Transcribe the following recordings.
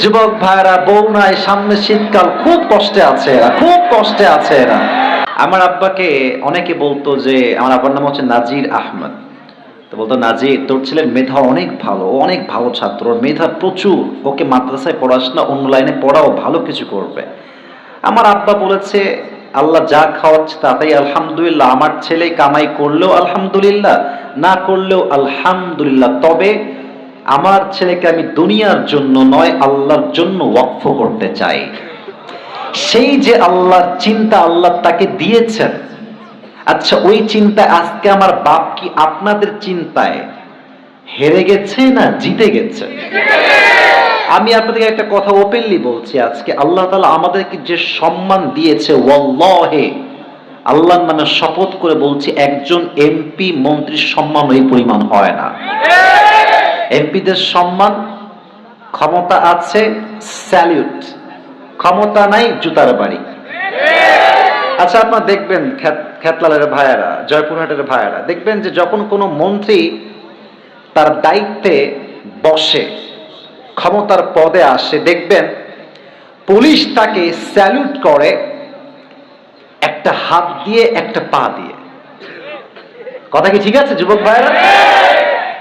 যুবক ভাইরা বউ নাই, সামনে শীতকাল, খুব কষ্টে আছে এরা, খুব কষ্টে আছে এরা। আমার আব্বাকে অনেকে বলতো যে, আমার আব্বার নাম হচ্ছে নাজির আহমদ। তো বলতো, নাজির, তোর ছেলের মেধা অনেক ভালো অনেক ভালো ছাত্র মেধা প্রচুর, ওকে মাদ্রাসায় পড়াশোনা অন্য লাইনে পড়াও, ভালো কিছু করবে। আমার আব্বা বলেছে, আল্লাহ যা খাওয়াচ্ছে তাতেই আলহামদুলিল্লাহ, আমার ছেলে কামাই করলেও আলহামদুলিল্লাহ, না করলেও আলহামদুলিল্লাহ, তবে আমার ছেলেকে আমি দুনিয়ার জন্য নয়, আল্লাহর জন্য ওয়াকফ করতে চাই। সেই যে আল্লাহর চিন্তা আল্লাহ তাকে দিয়েছেন আচ্ছা ওই চিন্তা আজকে আমার বাপ কি আপনাদের চিন্তায় হেরে গেছে না জিতে গেছে? আমি আপনাদেরকে একটা কথা ওপেনলি বলছি, আজকে আল্লাহ তালা আমাদেরকে যে সম্মান দিয়েছে, ওয়াল্লাহে, আল্লাহর নামে শপথ করে বলছি, একজন এমপি মন্ত্রীর সম্মান ওই পরিমাণ হয় না। এমপিদের সম্মান, ক্ষমতা আছে স্যালিউট ক্ষমতা নাই, জুতার বাড়ি। আচ্ছা আপনার দেখবেন খ্যাতলালের ভাইয়ারা, জয়পুরহাটের ভাইয়ারা, দেখবেন যে যখন কোনো মন্ত্রী তার দায়িত্বে বসে, ক্ষমতার পদে আসে, দেখবেন পুলিশ তাকে স্যালুট করে, একটা হাত দিয়ে, একটা পা দিয়ে। কথা কি ঠিক আছে, যুবক ভাইরা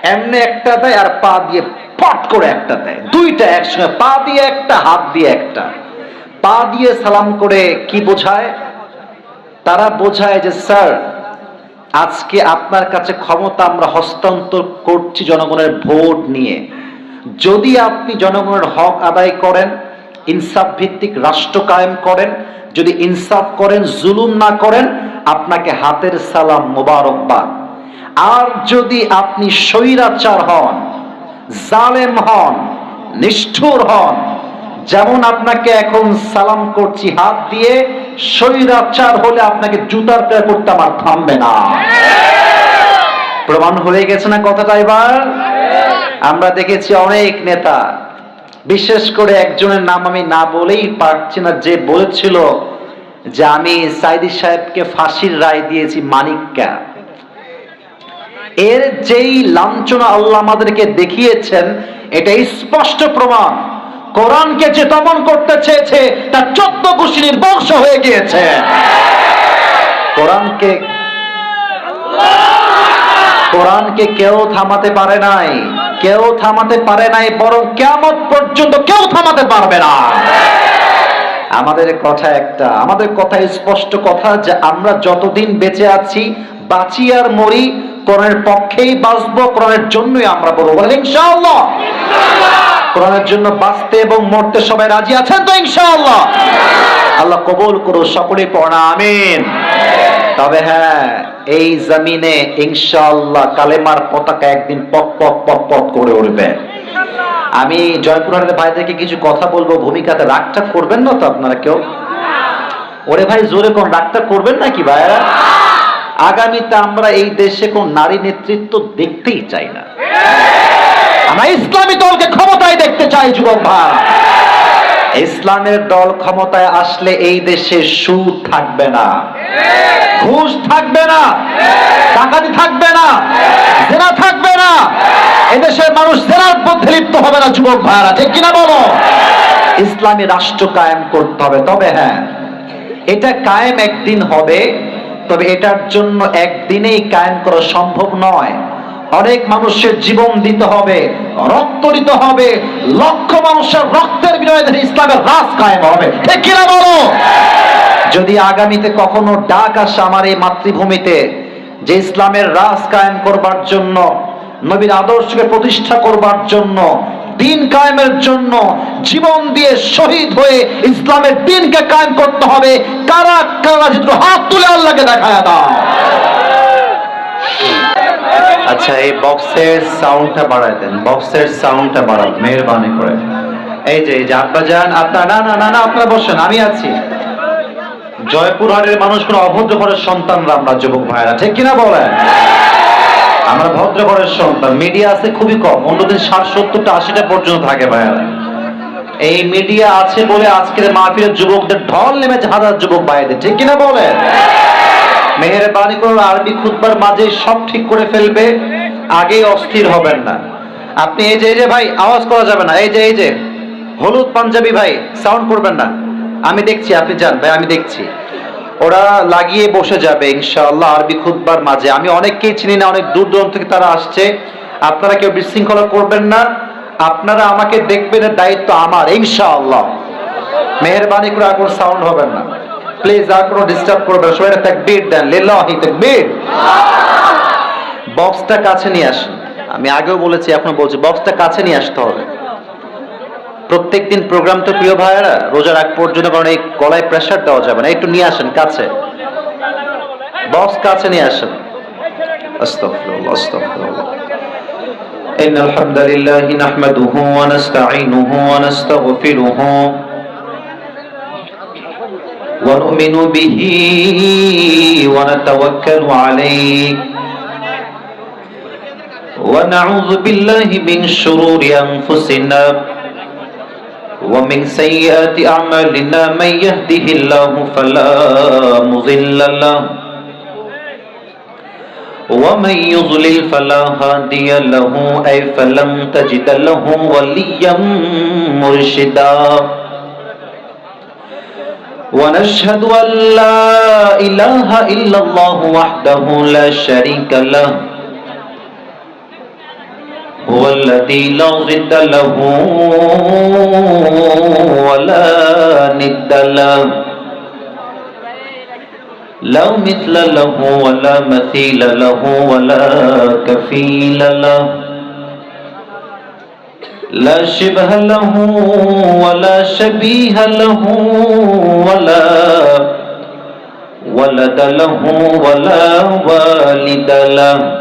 এমনি একটা দেয় আর পা দিয়ে পট করে একটা দেয়। দুইটা একসঙ্গে, পা দিয়ে একটা, হাত দিয়ে একটা। পা দিয়ে সালাম করে কি বোঝায়? তারা বোঝায় যে, স্যার, আজকে আপনার কাছে ক্ষমতা আমরা হস্তান্তর করছি জনগণের ভোট নিয়ে। যদি আপনি জনগণের হক আদায় করেন, ইনসাফ ভিত্তিক রাষ্ট্র কায়েম করেন, যদি ইনসাফ করেন, জুলুম না করেন, আপনাকে হাতের সালাম মোবারকবাদ। আর যদি আপনি স্বৈরাচার হন, জালেম হন, নিষ্ঠুর হন, যেমন আপনাকে এখন সালাম করছি হাত দিয়ে, স্বৈরাচার হলে আপনাকে জুতার প্রেয়ার করতে আমার থামবে না। প্রমাণ হয়ে গেছে না কথাটা এবার? আমরা দেখেছি অনেক নেতা, বিশেষ করে একজনের নাম আমি না বলেই পারছি না, যে বলেছিল যে আমি সাইদি সাহেবকে ফাঁসির রায় দিয়েছি মানিককা এর যেই লাঞ্ছনা আল্লাহ আমাদেরকে দেখিয়েছেন এটা স্পষ্ট প্রমাণ। কোরআনকে যে দমন করতে চেয়েছে, তার চোদ্দ গোষ্ঠীর বংশ হয়ে গিয়েছে। কোরআনকে কোরআনকে কেউ থামাতে পারে নাই, কেউ থামাতে পারে নাই, বরং কেমন পর্যন্ত কেউ থামাতে পারবে না। আমাদের কথা একটা, আমাদের কথা স্পষ্ট কথা যে আমরা যতদিন বেঁচে আছি, বাঁচি আর মরি কোরআনের পক্ষেই বাঁচবো, কোরআনের জন্যই আমরা বলব। বলেন, ইনশাআল্লাহ। কোরআনের জন্য বাঁচতে এবং মরতে সবাই রাজি আছেন তো, ইনশাআল্লাহ? আল্লাহ কবুল করো সকলে পড়া, আমিন। তবে হ্যাঁ এই জমিনে ইনশাআল্লাহ কালেমার পতাকা একদিন পক পক পক পক করে উঠবে। আমি জয়পুরহাটের ভাইদেরকে কিছু কথা বলব, ভূমিকাতে রাগটা করবেন না তো আপনারা কেউ? ওরে ভাই, জোরে কোন রাগটা করবেন নাকি ভাইরা আগামীতে আমরা এই দেশে কোন নারী নেতৃত্ব দেখতেই চাই না। আমরা ইসলামী দলকে ক্ষমতায় দেখতে চাই, যুবক ভাই। ইসলামের দল ক্ষমতায় আসলে এই দেশে সুদ থাকবে না। ঘুষ থাকবে না। ডাকাতি থাকবে না। জেনা থাকবে না। এদেশের মানুষ জেনার মধ্যে লিপ্ত হবে না, যুবক ভাইরা। ঠিক কিনা বলো? ইসলামী রাষ্ট্র কায়েম করতে হবে। তবে হ্যাঁ এটা কায়েম একদিন হবে। তবে এটার জন্য একদিনেই কায়েম করা সম্ভব নয়। অনেক মানুষের জীবন দিতে হবে, রক্ত দিতে হবে, লক্ষ মানুষের রক্তের বিনিময়ে ইসলামের রাজ কায়েম হবে। কিনা বলো? যদি আগামীতে কখনো ডাক আসে আমার এই মাতৃভূমিতে, যে ইসলামের রাজ কায়েম করবার জন্য, নবীর আদর্শকে প্রতিষ্ঠা করবার জন্য দিন কায়েমের জন্য জীবন দিয়ে শহীদ হয়ে ইসলামের দিনকে কায়েম করতে হবে। কারা কারা চিত্র হাত তুলে আল্লাহকে দেখায় দাও। আচ্ছা এই বক্সের সাউন্ডটা বাড়ায় দেন। বক্সের সাউন্ডটা বাড়ান মেহরবানি করে। এই যে এই যে আব্বা যান, আপনার না না না না, আপনারা বসেন, আমি আছি। জয়পুরহাটের মানুষ কোনো অভদ্র ঘরের সন্তানরা আমরা, যুবক ভাইরা ঠিক কিনা বলেন? আমরা ভদ্র ঘরের সন্তান। মিডিয়া আছে খুবই কম। অন্যদিন ষাট, সত্তরটা, আশিটা পর্যন্ত থাকে ভাইয়ারা এই মিডিয়া আছে বলে আজকের মাহফিলের যুবকদের ঢল নেমেছে হাজার যুবক ভাইদের। ঠিক কিনা বলেন? মেহেরবানি করে আরবি খুদবার মাঝে সব ঠিক করে ফেলবে, আগেই অস্থির হবেন না। আপনি এই যে এই যে ভাই, আওয়াজ করা যাবে না। এই যে এই যে, হলুদ পাঞ্জাবি ভাই সাউন্ড করবেন না। আমি দেখছি, আপনি যান ভাই, আমি দেখছি। ওরা লাগিয়ে বসে যাবে ইনশাআল্লাহ আরবি খুতবার মাঝে। আমি অনেককেই চিনি না অনেক দূর দূরান্ত থেকে তারা আসছে। আপনারা কেউ বিশৃঙ্খলা করবেন না। আপনারা আমাকে দেখবেন এর দায়িত্ব আমার ইনশাআল্লাহ। মেহরবানি করে আর কোনো সাউন্ড হবেন না। প্লিজ আর কোনো ডিস্টার্ব করবেন না। সবাই তাকবীর দেন। লিল্লাহি তাকবীর। বক্সটা কাছে নিয়ে আসেন। আমি আগেও বলেছি এখন বলছি বক্সটা কাছে নিয়ে আসতে হবে। প্রত্যেকদিন প্রোগ্রাম তো প্রিয় ভাইয়েরা রোজার আগ পর্যন্ত কারণ এই গলায় প্রেসার দেওয়া যাবে না একটু নিয়ে আসেন কাছে বক্স কাছে নিয়ে আসেন আস্তাগফিরুল্লাহ আস্তাগফিরুল্লাহ إن الحمد لله نحمده ونستعينه ونستغفره ونؤمن به ونتوكل عليه ونعوذ بالله من شرور أنفسنا ومن سيئات أعمالنا من يهده الله فلا مضل له ومن يضلل فلا هادي له أي فلم تجد له وليا مرشدا. ونشهد أن لا إله إلا الله وحده لا شريك له. هو الذي لا ضد له ولا ند له. لا مثل له ولا مثيل له ولا كفيل له. لا شبه له ولا شبيه له ولا ولد له ولا والد له.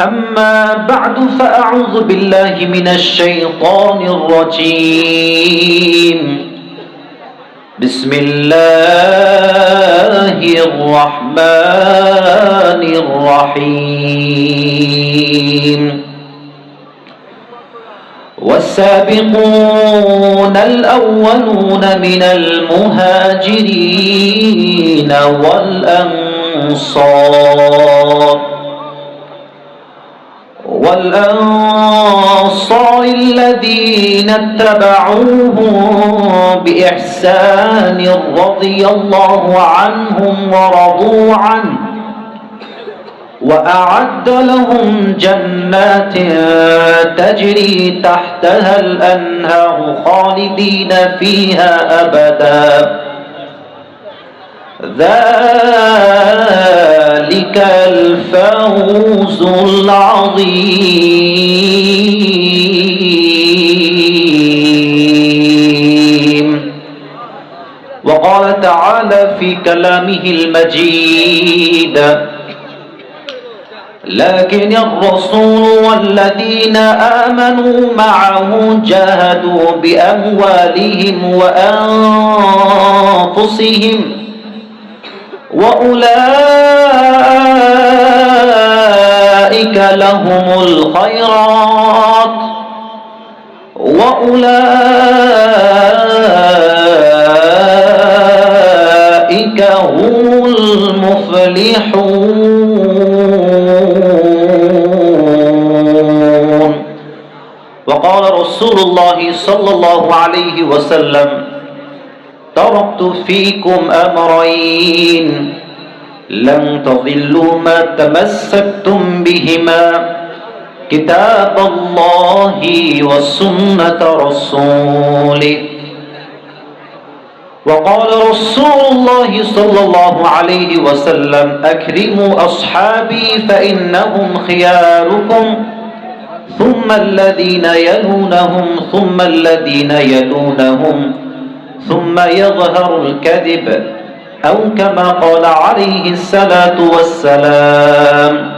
أما بعد فأعوذ بالله من الشيطان الرجيم. بسم الله الرحمن الرحيم. والسابقون الأولون من المهاجرين والأنصار. والأنصار الذين اتبعوهم بإحسان رضي الله عنهم ورضوا عنه وأعد لهم جنات تجري تحتها الأنهار خالدين فيها أبدا. ذلك الفوز العظيم. وقال تعالى في كلامه المجيد لكن الرسول والذين آمنوا معه جاهدوا بأموالهم وأنفسهم وأولئك لهم الخيرات. وأولئك هم المفلحون. وقال رسول الله صلى الله عليه وسلم تركت فيكم أمرين. لن تضلوا ما تمسكتم بهما كتاب الله وسنة رسوله. وقال رسول الله صلى الله عليه وسلم أكرموا أصحابي فإنهم خياركم. ثم الذين يلونهم ثم الذين يلونهم. ثم يظهر الكذب أو كما قال عليه الصلاة والسلام.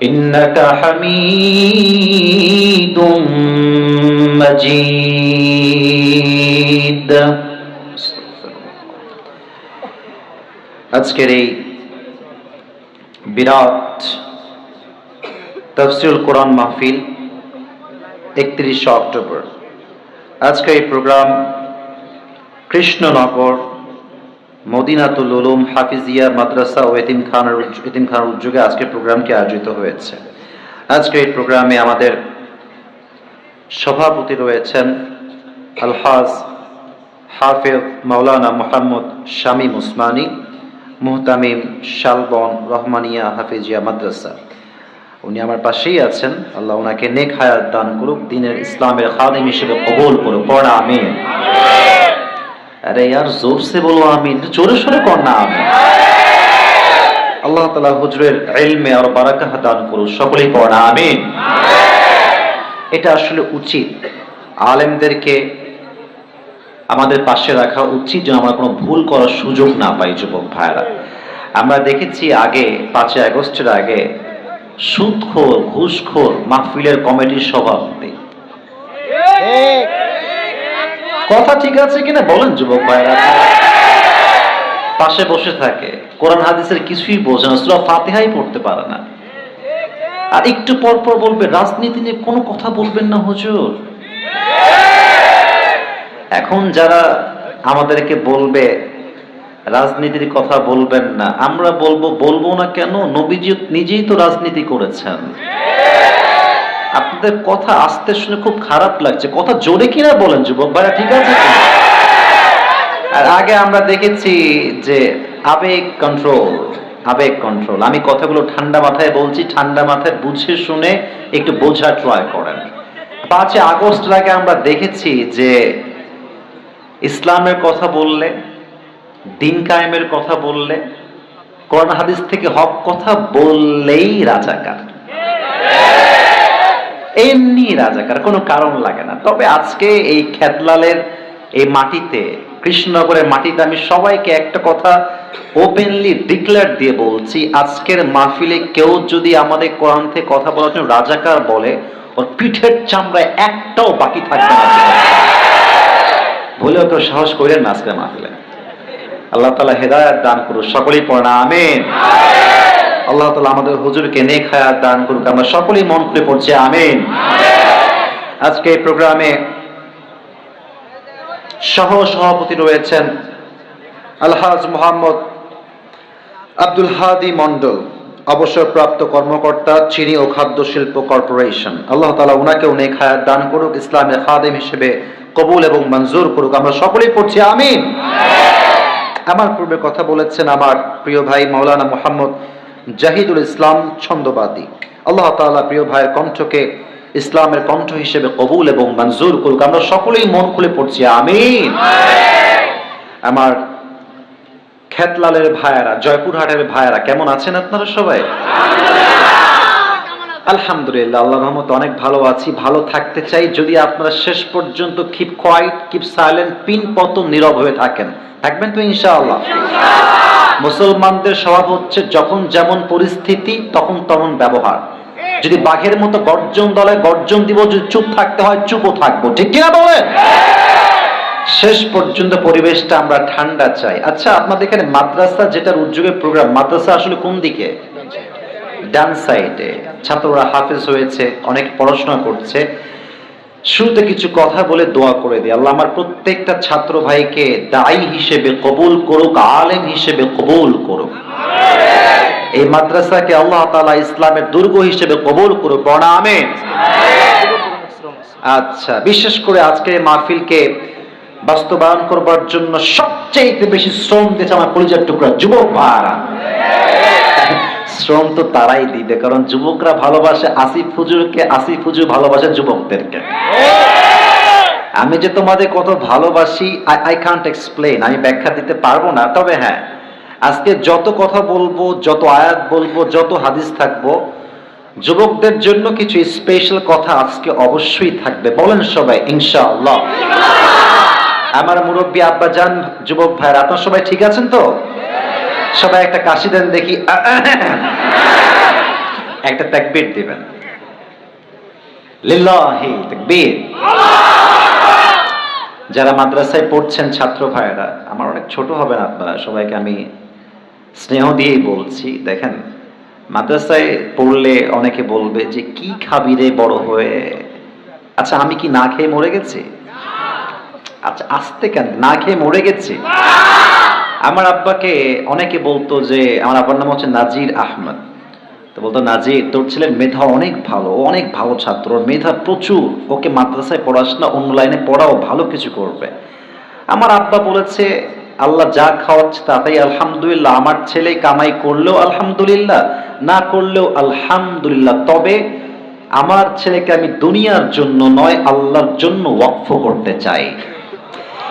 إنك حميد مجيد আজকের এই বিরাট তফসিল কোরআন মাহফিল একত্রিশে অক্টোবর আজকে এই প্রোগ্রাম কৃষ্ণনগর মদিনাতুল উলুম, হাফিজিয়া, মাদ্রাসা ও এতিম খানের এতিম উদ্যোগে আজকের প্রোগ্রামটি আয়োজিত হয়েছে। আজকে এই প্রোগ্রামে আমাদের সভাপতি রয়েছেন আলহাজ হাফেজ মাওলানা মোহাম্মদ শামীম উসমানী মুহতামিম শালবন রহমানিয়া হাফিজিয়া মাদ্রাসা। উনি আমার পাশেই আছেন। আল্লাহ ওনাকে নেক হায়াত দান করুক, দিনের ইসলামের খাদিম হিসেবে কবুল করুক। পড়া আমি আরে यार जोर से बोलो আমিন জোরে সোরে কর না আমিন আল্লাহ তাআলা হুজুরের ইলমে আর বারাকাহ দান করুক সকলেই পড়া আমিন এটা আসলে উচিত আলেমদেরকে আমাদের পাশে রাখা উচিত যেন আমরা কোনো ভুল করার সুযোগ না পাই যুবক ভাইরা আমরা দেখেছি আগে পাঁচই আগস্টের আগে সুদখোর ঘুষখোর মাহফিলের কমিটির সভাপতি কথা ঠিক আছে কিনা বলেন, যুবক ভাইরা। পাশে বসে থাকে। কোরআন হাদিসের কিছুই বোঝে না, সুরা ফাতিহাই পড়তে পারে না। আর একটু পর পর বলবে, রাজনীতি নিয়ে কোনো কথা বলবেন না, হুজুর। এখন যারা আমাদেরকে বলবে, রাজনীতির কথা বলবেন না। আমরা বলব বলব না কেন? নবীজি নিজেই তো রাজনীতি করেছেন। আপনাদের কথা আসতে শুনে খুব খারাপ লাগছে। কথা জোরে কিনা বলেন, যুবক ভাইরা, ঠিক আছে আর আগে আমরা দেখেছি যে আবেগ কন্ট্রোল আবেগ কন্ট্রোল আমি কথাগুলো ঠান্ডা মাথায় বলছি, ঠান্ডা মাথায় বুঝে শুনে একটু বোঝা ট্রাই করেন। পাঁচই আগস্ট আগে আমরা দেখেছি যে ইসলামের কথা বললে, দিন কায়েমের কথা বললে, কোরআন হাদিস থেকে হক কথা বললেই রাজাকার। এমনি রাজাকার, কোনো কারণ লাগে না। তবে আজকে এই খেতলালের এই মাটিতে, কৃষ্ণনগরের মাটিতে আমি সবাইকে একটা কথা ওপেনলি ডিক্লেয়ার দিয়ে বলছি, আজকের মাহফিলে কেউ যদি আমাদের কোরআন থেকে কথা বলার জন্য রাজাকার বলে, ওর পিঠের চামড়ায় একটাও বাকি থাকবে না। বলেও কেউ সাহস করেন না আজকের মাহফিলে। আল্লাহ তালা হেদায়াত দান করুক, সকলেই পড়ে আমিন। আল্লাহ তালা আমাদের হুজুরকে নেক হায়াত দান করুক। আমরা সকলেই মন খুলে পড়ছি আমিন। আজকে এই প্রোগ্রামে সহ সভাপতি রয়েছেন আলহাজ মোহাম্মদ আব্দুল হাদি মন্ডল অবসরপ্রাপ্ত কর্মকর্তা চিনি ও খাদ্য শিল্প কর্পোরেশন। আল্লাহ তালা উনাকে অনেক হায়াত দান করুক ইসলামের খাদেম হিসেবে কবুল এবং মঞ্জুর করুক। আমরা সকলেই পড়ছি আমিন। আমার পূর্বে কথা বলেছেন আমার প্রিয় ভাই মৌলানা মোহাম্মদ জাহিদুল ইসলাম ছন্দবাদী। আল্লাহ তাআলা প্রিয় ভাইয়ের কণ্ঠকে ইসলামের কণ্ঠ হিসেবে কবুল এবং মঞ্জুর করুক। আমরা সকলেই মন খুলে পড়ছি, আমিন। আমার খেতলালের ভাইয়ারা, জয়পুরহাটের ভাইয়ারা, কেমন আছেন আপনারা সবাই? আলহামদুলিল্লাহ আল্লাহ রহমত অনেক ভালো আছি। ভালো থাকতে চাই যদি আপনারা শেষ পর্যন্ত keep quiet keep silent pin পত নীরব হয়ে থাকেন। থাকবেন তো ইনশাআল্লাহ। মুসলমানদের স্বভাব হচ্ছে যখন যেমন পরিস্থিতি, তখন তেমন ব্যবহার। যদি বাঘের মতো গর্জন দলে গর্জন দিব, যদি চুপ থাকতে হয়, চুপও থাকব। ঠিক কিনা বলেন? শেষ পর্যন্ত পরিবেশটা আমরা ঠান্ডা চাই। আচ্ছা আপনাদের এখানে মাদ্রাসা যেটার উদ্যোগের প্রোগ্রাম মাদ্রাসা আসলে কোন দিকে? ডান সাইডে ছাত্ররা হাফেজ হয়েছে, অনেক পড়াশোনা করছে। শুরুতে কিছু কথা বলে দোয়া করে দিই। আল্লাহ আমার প্রত্যেকটা ছাত্র ভাইকে দায়ী হিসেবে কবুল করুক আলেম হিসেবে কবুল করুক। এই মাদ্রাসাকে আল্লাহ তাআলা ইসলামের দুর্গ হিসেবে কবুল করুক। প্রণামে আচ্ছা বিশেষ করে আজকে মাহফিলকে বাস্তবায়ন করবার জন্য সবচেয়ে বেশি শ্রম দিয়েছে আমার পরিচয় টুকরা যুবক ভাড়া শ্রম তো তারাই দিবে কারণ যুবকরা ভালোবাসে আসিফ হুজুরকে, আসিফ হুজুর ভালোবাসে যুবকদেরকে। আমি যে তোমাদের কত ভালোবাসি আই কান্ট এক্সপ্লেন আমি ব্যাখ্যা দিতে পারব না, তবে হ্যাঁ আজকে যত কথা বলব, যত আয়াত বলব, যত হাদিস থাকব, যুবকদের জন্য কিছু স্পেশাল কথা আজকে অবশ্যই থাকবে। বলেন সবাই, ইনশাআল্লাহ। আমার মুরব্বী আব্বা যান যুবক ভাইরা আপনার সবাই ঠিক আছেন তো? সবাই একটা কাশি দেন দেখি। একটা তাকবীর দিবেন। লিল্লাহি তাকবীর। যারা মাদ্রাসায় পড়ছেন ছাত্র ভাইয়েরা, আমার অনেক ছোট হবেন আপনারা, সবাইকে আমি স্নেহ দিয়েই বলছি। দেখেন, মাদ্রাসায় পড়লে অনেকে বলবে যে, কি খাবি রে বড় হয়ে? আচ্ছা আমি কি না খেয়ে মরে গেছি? আচ্ছা আসতে কেন? না খেয়ে মরে গেছি? আমার আব্বাকে অনেকে বলতো যে, আমার আব্বার নাম হচ্ছে নাজির আহমদ। তো বলতো, নাজির, তোর ছেলের মেধা অনেক ভালো অনেক ভালো ছাত্র মেধা প্রচুর, ওকে মাদ্রাসায় পড়াস না, অন্য লাইনে পড়াও, ভালো কিছু করবে। আমার আব্বা বলেছে, আল্লাহ যা খাওয়াচ্ছে তাতেই আলহামদুলিল্লাহ, আমার ছেলে কামাই করলেও আলহামদুলিল্লাহ, না করলেও আলহামদুলিল্লাহ, তবে আমার ছেলেকে আমি দুনিয়ার জন্য নয়, আল্লাহর জন্য ওয়াকফ করতে চাই।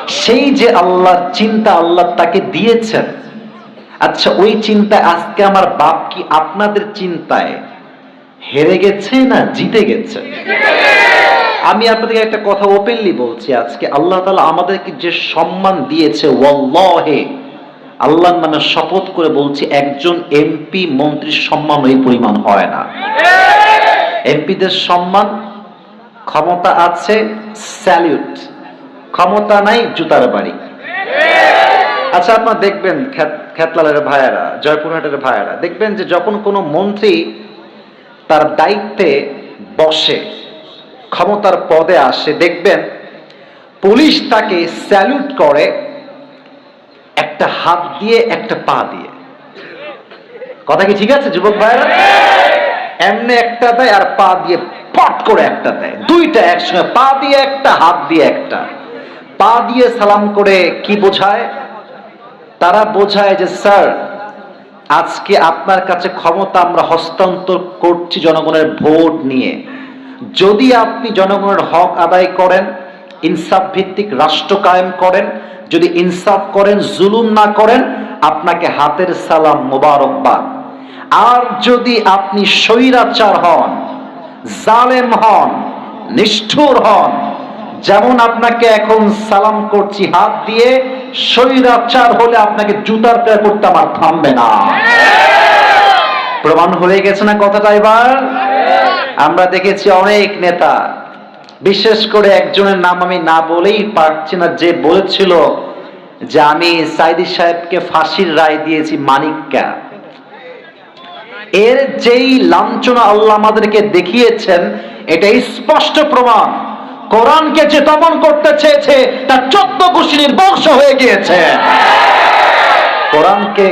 সেই যে আল্লাহর চিন্তা আল্লাহ তাকে দিয়েছেন আচ্ছা ওই চিন্তা আজকে আমার বাপ কি আপনাদের চিন্তায় হেরে গেছে না জিতে গেছে? আমি আপনাদেরকে একটা কথা ওপেনলি বলছি আজকে, আল্লাহ তালা আমাদেরকে যে সম্মান দিয়েছে, ওয়াল্লাহে, আল্লাহর নামে শপথ করে বলছি, একজন এমপি মন্ত্রীর সম্মান ওই পরিমাণ হয় না। এমপিদের সম্মান, ক্ষমতা আছে স্যালিউট ক্ষমতা নাই, জুতার বাড়ি। আচ্ছা আপনার দেখবেন খ্যাত- খ্যাতলালের ভাইয়ারা, জয়পুরহাটের ভাইয়ারা, দেখবেন যে যখন কোনো মন্ত্রী তার দায়িত্বে বসে, ক্ষমতার পদে আসে, দেখবেন পুলিশ তাকে স্যালুট করে একটা হাত দিয়ে, একটা পা দিয়ে। কথা কি ঠিক আছে, যুবক ভাইরা এমনি একটা দেয় আর পা দিয়ে পট করে একটা দেয়। দুইটা একসঙ্গে, পা দিয়ে একটা, হাত দিয়ে একটা। পা দিয়ে সালাম করে কি বোঝায়? তারা বোঝায় যে, স্যার, আজকে আপনার কাছে ক্ষমতা আমরা হস্তান্তর করছি জনগণের ভোট নিয়ে। যদি আপনি জনগণের হক আদায় করেন, ইনসাফ ভিত্তিক রাষ্ট্র কায়েম করেন, যদি ইনসাফ করেন, জুলুম না করেন, আপনাকে হাতের সালাম মোবারকবাদ। আর যদি আপনি স্বৈরাচার হন, জালেম হন, নিষ্ঠুর হন যেমন আপনাকে এখন সালাম করছি, হাত দিয়ে স্বৈরাচার হলে আপনাকে জুতার প্রেয়ার করতে আমার থামবে না। প্রমাণ হয়ে গেছে না কথাটা এবার? আমরা দেখেছি অনেক নেতা, বিশেষ করে একজনের নাম আমি না বলেই পারছি না, যে বলেছিল যে আমি সাইদি সাহেবকে ফাঁসির রায় দিয়েছি মানিককা। এর যেই লাঞ্ছনা আল্লাহ আমাদেরকে দেখিয়েছেন এটা স্পষ্ট প্রমাণ। কোরআনকে যে দমন করতে চেয়েছে, তার চোদ্দ কুশিনীর বংশ হয়ে গিয়েছে। কোরআনকে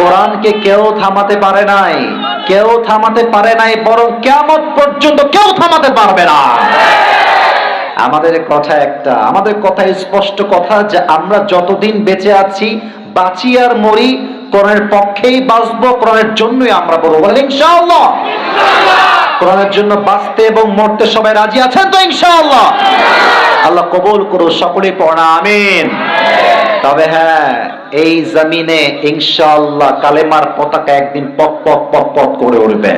কোরআনকে কেউ থামাতে পারে নাই, কেউ থামাতে পারে নাই, বরং কেমন পর্যন্ত কেউ থামাতে পারবে না। আমাদের কথা একটা, আমাদের কথা স্পষ্ট কথা যে আমরা যতদিন বেঁচে আছি, বাঁচি আর মরি, কোরআনের পক্ষেই বাঁচবো, কোরআনের জন্যই আমরা বলব ইনশাআল্লাহ। কোরআনের জন্য বাঁচতে এবং মরতে সবাই রাজি আছেন তো ইনশাআল্লাহ? আল্লাহ কবুল করো সকলে পড়া, আমিন। তবে হ্যাঁ এই জমিনে ইনশাআল্লাহ কালেমার পতাকা একদিন পক পক পক পক করে উঠবে।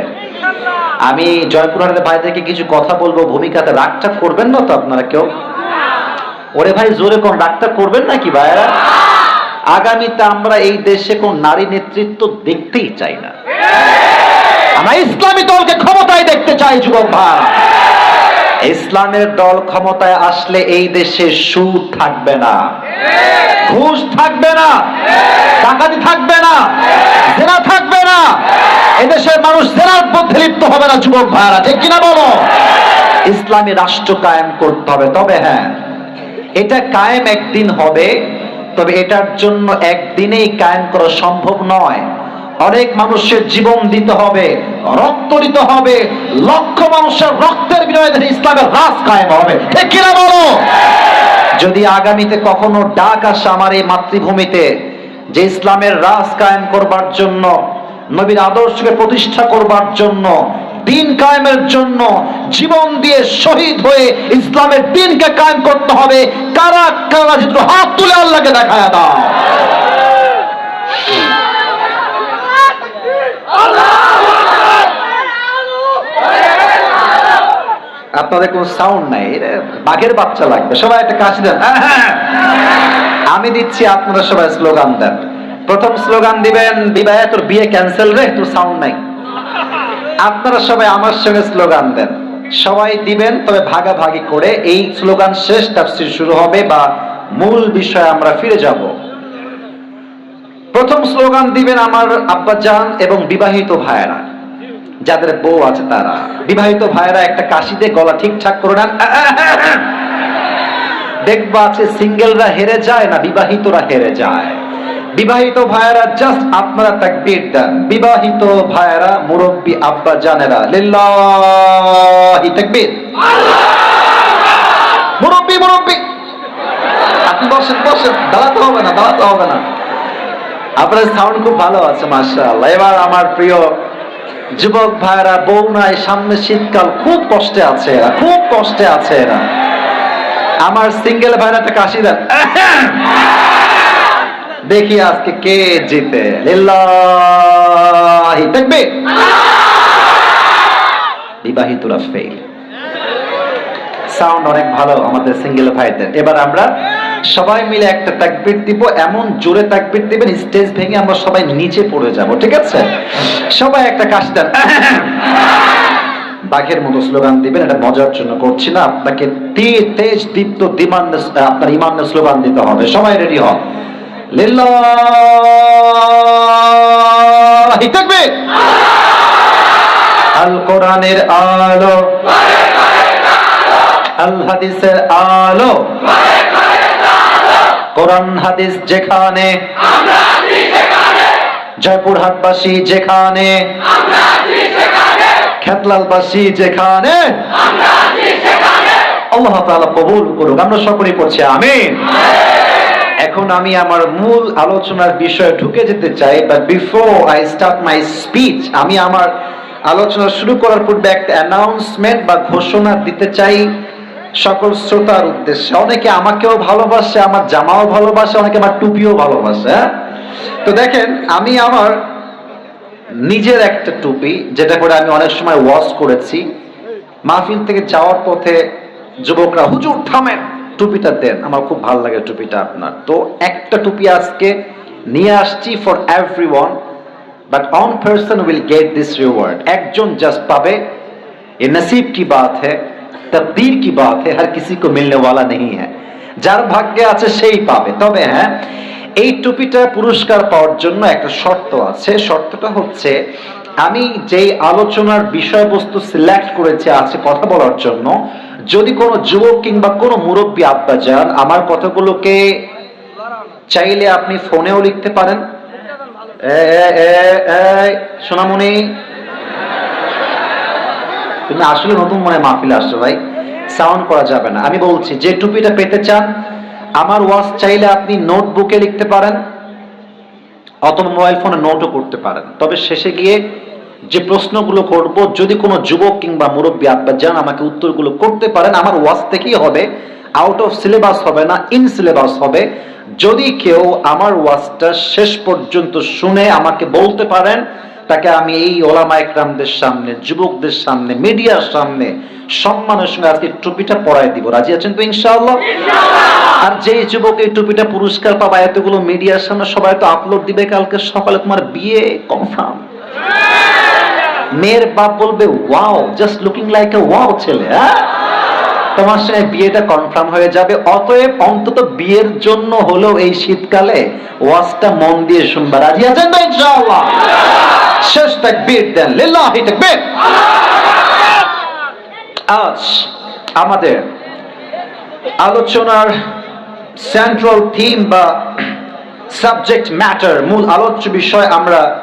আমি জয়পুরহাটের ভাইদেরকে কিছু কথা বলব, ভূমিকাতে রাগটা করবেন না তো আপনারা কেউ? ওরে ভাই, জোরে কোন রাগটা করবেন নাকি ভাইরা আগামীতে আমরা এই দেশে কোন নারী নেতৃত্ব দেখতেই চাই না। আমরা ইসলামী দলকে ক্ষমতায় দেখতে চাই, যুবক ভাই। ইসলামের দল ক্ষমতায় আসলে এই দেশে সুদ থাকবে না। ঘুষ থাকবে না। ডাকাতি থাকবে না। জেনা থাকবে না। এদেশের মানুষ জেনার মধ্যে লিপ্ত হবে না, যুবক ভাইরা। ঠিক কিনা বলো? ইসলামী রাষ্ট্র কায়েম করতে হবে। তবে হ্যাঁ এটা কায়েম একদিন হবে, তবে এটার জন্য একদিনেই কায়েম করা সম্ভব নয়। অনেক মানুষের জীবন দিতে হবে, রক্ত দিতে হবে, লক্ষ মানুষের রক্তের বিনিময়ে ইসলামের রাজ কায়েম হবে। কিনা বলো? যদি আগামীতে কখনো ডাক আসে আমার এই মাতৃভূমিতে, যে ইসলামের রাজ কায়েম করবার জন্য, নবীর আদর্শকে প্রতিষ্ঠা করবার জন্য, দিন কায়েমের জন্য, জীবন দিয়ে শহীদ হয়ে ইসলামের দিনকে কায়েম করতে হবে, কারা কারা চিত্র হাত তুলে আল্লাহকে দেখায় দাও। আপনাদের কোন সাউন্ড নাই বাঘের বাচ্চা লাগবে। সবাই একটা কাশি দেন। আমি দিচ্ছি আপনারা সবাই স্লোগান দেন। প্রথম স্লোগান দিবেন, বিবাহে তোর বিয়ে ক্যান্সেল রে, তোর সাউন্ড নাই। আপনারা সবাই আমার সঙ্গে স্লোগান দেন। সবাই দিবেন, তবে ভাগাভাগি করে এই স্লোগান শেষ তাফসির শুরু হবে বা মূল বিষয়ে আমরা ফিরে যাব। প্রথম স্লোগান দিবেন আমার আব্বাজান এবং বিবাহিত ভাইয়েরা। যাদের বউ আছে তারা। বিবাহিত ভাইয়েরা, একটা কাশিতে গলা ঠিকঠাক করে নেন। দেখবা আছে সিঙ্গেলরা হেরে যায় না, বিবাহিতরা হেরে যায়। বিবাহিত ভাইয়েরা জাস্ট আপনারা তাকবীর দেন। বিবাহিত ভাইয়েরা, মুরব্বী আব্বা জানেরা লিল্লাহি তাকবীর। মুরব্বী মুরব্বী। আপনি বসেন বসেন, দাঁড়াতে হবে না, দাঁড়াতে হবে না। আপনার সাউন্ড খুব ভালো আছে, মাশাআল্লাহ। এবার আমার প্রিয় যুবক ভাইরা বউ নাই, সামনে শীতকাল, খুব কষ্টে আছে এরা, খুব কষ্টে আছে এরা। আমার সিঙ্গেল ভাইরা একটা কাশি দেন। দেখি আজকে কে জিতে। লিল্লাহি তাকবীর বিবাহিতরা ফেল সাউন্ড অনেক ভালো আমাদের সিঙ্গেল ভাইদের। এবার আমরা সবাই মিলে একটা তাকবির দিব, এমন জোরে তাকবির দিবেন, স্টেজ ভেঙে আমরা সবাই নিচে পড়ে যাব, ঠিক আছে? সবাই একটা কাশ দেন। বাঘের মতো স্লোগান দিবেন, এটা মজার জন্য করছি না, আপনাকে তেজ দীপ্ত দিমান আপনার ইমান স্লোগান দিতে হবে। সবাই রেডি হন লিল্লাহি। তাকবীর আল কোরআনের আলো। আল হাদিসের আলো। কোরআন হাদিস যেখানে জয়পুর হাটবাসী যেখানে, খেতলালবাসী যেখানে, আল্লাহ তাআলা কবুল করুক। আমরা সকলেই পড়ছি, আমিন। এখন আমি আমার মূল আলোচনার বিষয়ে ঢুকে যেতে চাই but before I start my speech আমি আমার আলোচনা শুরু করার পূর্বে একটা অ্যানাউন্সমেন্ট বা ঘোষণা দিতে চাই। সকল শ্রোতার উদ্দেশ্যে। অনেকে আমাকেও ভালোবাসে, আমার জামাও ভালোবাসে, অনেকে আমার টুপিও ভালোবাসে হ্যাঁ? তো দেখেন, আমি আমার নিজের একটা টুপি, যেটা করে আমি অনেক সময় ওয়াশ করেছি। মাহফিল থেকে যাওয়ার পথে যুবকরা, হুজুর, থামেন। টুপিটা দেন। আমার খুব ভালো লাগে টুপিটা আপনার। তো একটা টুপি আজকে নিয়ে আসছি for every one but one person will get this reward একজন জাস্ট পাবে। এ নসিব কি বাত হ্যাঁ? তকদির কি বাত হ্যাঁ হর কিসি কো মিলনে ওয়ালা নেই হ্যাঁ যার ভাগ্যে আছে সেই পাবে। তবে হ্যাঁ এই টুপিটা পুরস্কার পাওয়ার জন্য একটা শর্ত আছে। শর্তটা হচ্ছে, আমি যেই আলোচনার বিষয়বস্তু সিলেক্ট করেছি, আছে কথা বলার জন্য, যদি কোনো যুবক কিংবা কোনো মুরব্বী আব্বা যান, আমার কথাগুলোকে চাইলে আপনি ফোনেও লিখতে পারেন। সোনামণি তুমি আসলে নতুন মনে মাহফিলে আসছো ভাই। সাউন্ড করা যাবে না। আমি বলছি, যে টুপিটা পেতে চান, আমার ওয়াজ চাইলে আপনি নোটবুকে লিখতে পারেন, অথবা মোবাইল ফোনে নোটও করতে পারেন। তবে শেষে গিয়ে যে প্রশ্নগুলো করব, যদি কোনো যুবক কিংবা মুরব্বী আব্বা যান, আমাকে উত্তরগুলো করতে পারেন। আমার ওয়াজ থেকেই হবে আউট অফ সিলেবাস হবে না ইন সিলেবাস হবে। যদি কেউ আমার ওয়াজটা শেষ পর্যন্ত শুনে আমাকে বলতে পারেন তাকে আমি এই ওলামা একরামদের সামনে যুবকদের সামনে মিডিয়ার সামনে সম্মানের সঙ্গে আজকে টুপিটা পরাই দিব। রাজি আছেন তো ইনশাআল্লাহ? আর যেই যুবক এই টুপিটা পুরস্কার পাবা এতগুলো মিডিয়ার সামনে সবাই তো আপলোড দিবে কালকে সকালে তোমার বিয়ে কনফার্ম মেয়ের বাপ বলবে wow just looking like a wow ছেলে হ্যাঁ? তোমার সঙ্গে বিয়েটা কনফার্ম হয়ে যাবে। অতএব অন্তত বিয়ের জন্য হলেও এই শীতকালে ওয়াজটা মন দিয়ে শুনবা। রাজি আছেন তো ইনশাআল্লাহ? শেষ তাকবীর দেন। লিল্লাহি তাকবীর। আজ আমাদের আলোচনার সেন্ট্রাল থিম বা সাবজেক্ট ম্যাটার মূল আলোচ্য বিষয় আমরা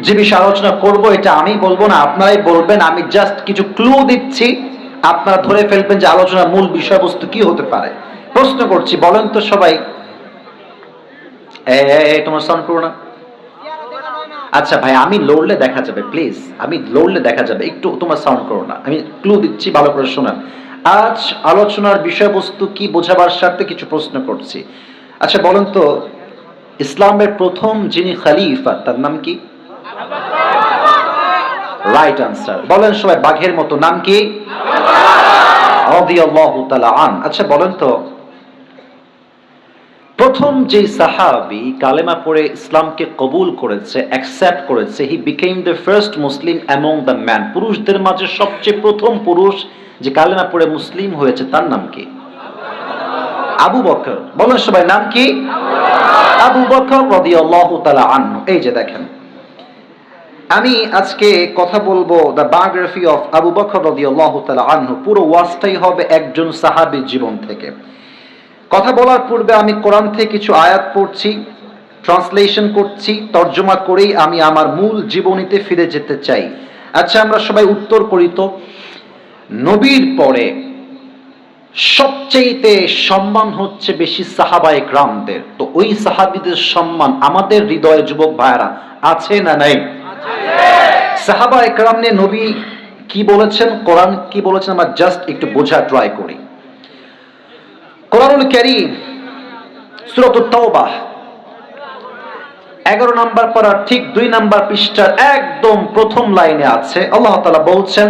যে বিষয়ে আলোচনা করব এটা আমি বলব না আপনারাই বলবেন। আমি জাস্ট কিছু ক্লু দিচ্ছি। আপনারা ধরে ফেলবেন যে আলোচনার মূল বিষয়বস্তু কি হতে পারে। প্রশ্ন করছি বলেন তো সবাই। এই, তোমার সাউন্ড করো না। আচ্ছা ভাই, আমি লড়লে দেখা যাবে প্লিজ আমি লড়লে দেখা যাবে। একটু তোমার সাউন্ড করো না। আমি ক্লু দিচ্ছি, ভালো করে শোনান। আজ আলোচনার বিষয়বস্তু কি বোঝাবার স্বার্থে কিছু প্রশ্ন করছি। আচ্ছা বলেন তো, ইসলামের প্রথম যিনি খালিফা, তার নাম কি? রাইট আনসার বলেন সবাই, বাঘের মতো। নাম কি? আচ্ছা বলেন তো প্রথম যে সাহাবি কালেমা পড়ে ইসলামকে কবুল করেছে অ্যাকসেপ্ট করেছে he became the first Muslim among the man পুরুষদের মাঝে সবচেয়ে প্রথম পুরুষ যে কালেমা পড়ে মুসলিম হয়েছে, তার নাম কি? আবু বকর। বলেন সবাই, নাম কি? আবু বকর রাদিয়াল্লাহু তাআলা আনহু। এই যে দেখেন, আমি আজকে কথা বলব the biography of Abu Bakr রাদিয়াল্লাহু তাআলা আনহু। পুরো ওয়াজটাই হবে একজন সাহাবীর জীবন থেকে। কথা বলার পূর্বে আমি কোরআন থেকে কিছু আয়াত পড়ছি ট্রান্সলেশন করছি তর্জমা করেই আমি আমার মূল জীবনীতে ফিরে যেতে চাই। আচ্ছা আমরা সবাই উত্তর করি তো। নবীর পরে সবচেয়েতে সম্মান হচ্ছে বেশি সাহাবায়ে গ্রামদের। তো ওই সাহাবিদের সম্মান আমাদের হৃদয়ে যুবক ভাইরা আছে না নাই? সাহাবা একরাম নিয়ে নবী কি বলেছেন কোরআন কি বলেছেন আমরা জাস্ট একটু বোঝা ট্রাই করি। কোরআনুল কারীম সূরাতুত তাওবাহ এগারো নাম্বার পড়ার ঠিক দুই নাম্বার পৃষ্ঠার একদম প্রথম লাইনে আছে আল্লাহ তাআলা বলছেন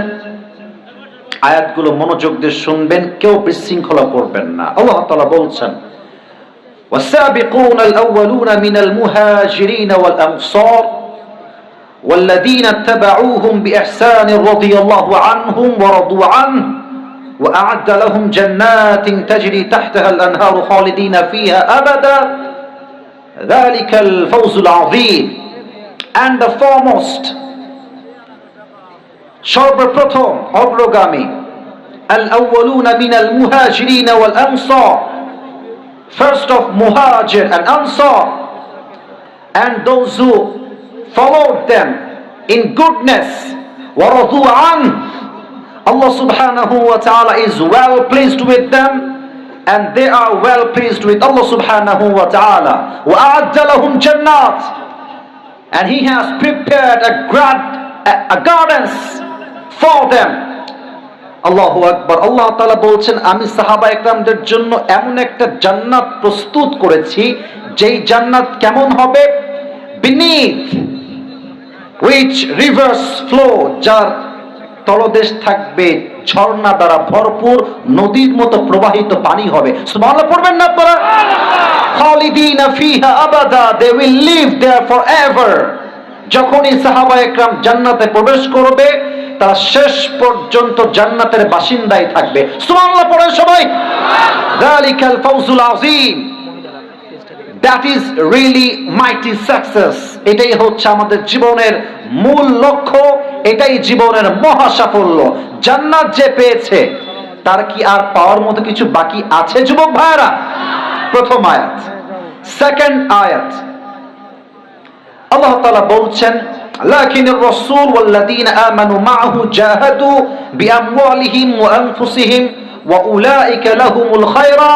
আয়াতগুলো মনোযোগ দিয়ে শুনবেন কেউ বিশৃঙ্খলা করবেন না আল্লাহ তাআলা বলছেন والسابقون الأولون من المهاجرين والأنصار والذين اتبعوهم بإحسان رضي الله عنهم ورضوا عنه وأعد لهم جنات تجري تحتها الأنهار خالدين فيها أبدا ذلك الفوز العظيم and the foremost সর্বপ্রথম অগ্রগামী الأولون من المهاجرين والأنصار first of Muhajir and Ansar and those who followed them in goodness ورضوا عنه Allah subhanahu wa ta'ala is well pleased with them and they are well pleased with Allah subhanahu wa ta'ala وأعد لهم جنات and he has prepared a, grad, a, a gardens for them আল্লাহু আকবার আল্লাহ তাআলা বলছেন আমি সাহাবা একরামদের জন্য এমন একটা জান্নাত প্রস্তুত করেছি যেই জান্নাত কেমন হবে beneath which rivers flow যার তলদেশ থাকবে ঝর্ণা দ্বারা ভরপুর নদীর মতো প্রবাহিত পানি হবে। সুবহানাল্লাহ পড়বেন না আপনারা? খালিদিনা ফিহা আবাদা they will live there forever যখনই সাহাবা একরাম জান্নাতে প্রবেশ করবে তারা শেষ পর্যন্ত জান্নাতের বাসিন্দাই থাকবে। সুবহানাল্লাহ পড়েন সবাই। যালিকাল ফাউজুল আযীম that is really mighty success এটাই হচ্ছে আমাদের জীবনের মূল লক্ষ্য এটাই জীবনের মহা সাফল্য জান্নাত যে পেয়েছে তার কি আর পাওয়ার মতো কিছু বাকি আছে যুবক ভাইরা প্রথম আয়াত সেকেন্ড আয়াত আল্লাহ তাআলা বলছেন لكن الرسول والذين آمنوا معه جاهدوا بأموالهم وأنفسهم وأولئك لهم الخيرات